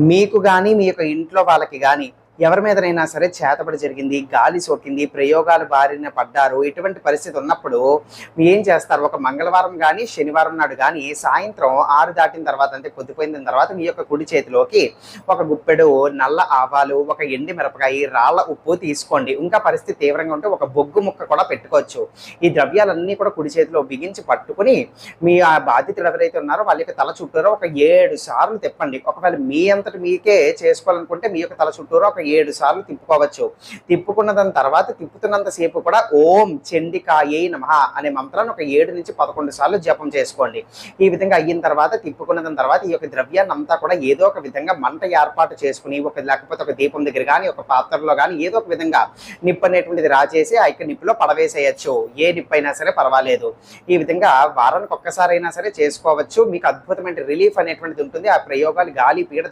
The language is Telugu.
మీకు కానీ మీ యొక్క ఇంట్లో వాళ్ళకి కానీ ఎవరి మీదనైనా సరే చేతబడి జరిగింది గాలి సోకింది ప్రయోగాలు బారిన పడ్డారు ఇటువంటి పరిస్థితి ఉన్నప్పుడు మీ ఏం చేస్తారు? ఒక మంగళవారం కానీ శనివారం నాడు కానీ సాయంత్రం ఆరు దాటిన తర్వాత అంటే పొద్దుపోయిన తర్వాత మీ యొక్క కుడి చేతిలోకి ఒక గుప్పెడు నల్ల ఆవాలు ఒక ఎండి మిరపకాయ రాళ్ళ ఉప్పు తీసుకోండి. ఇంకా పరిస్థితి తీవ్రంగా ఉంటే ఒక బొగ్గు ముక్క కూడా పెట్టుకోవచ్చు. ఈ ద్రవ్యాలన్నీ కూడా కుడి చేతిలో బిగించి పట్టుకుని మీ ఆ బాధితులు ఎవరైతే ఉన్నారో వాళ్ళ యొక్క తల చుట్టూరో ఒక ఏడు సార్లు తిప్పండి. ఒకవేళ మీ అంతటి మీకే చేసుకోవాలనుకుంటే మీ యొక్క తల చుట్టూరో ఒక ఏడు సార్లు తిప్పుకోవచ్చు. తిప్పుకున్న దాని తర్వాత తిప్పుతున్నంత సేపు కూడా ఓం చండికాయే నమ అనే మంత్రాన్ని ఒక ఏడు నుంచి పదకొండు సార్లు జపం చేసుకోండి. ఈ విధంగా అయిన తర్వాత తిప్పుకున్న దాని తర్వాత ఈ యొక్క ద్రవ్యాన్ని అంతా కూడా ఏదో ఒక విధంగా మంట ఏర్పాటు చేసుకుని ఒక లేకపోతే ఒక దీపం దగ్గర కానీ ఒక పాత్రలో కానీ ఏదో ఒక విధంగా నిప్పు అనేటువంటిది రాచేసి ఆ యొక్క నిప్పులో పడవేసేయచ్చు. ఏ నిప్పు అయినా సరే పర్వాలేదు. ఈ విధంగా వారానికి ఒక్కసారైనా సరే చేసుకోవచ్చు. మీకు అద్భుతమైన రిలీఫ్ అనేటువంటిది ఉంటుంది. ఆ ప్రయోగాలు గాలి పీడ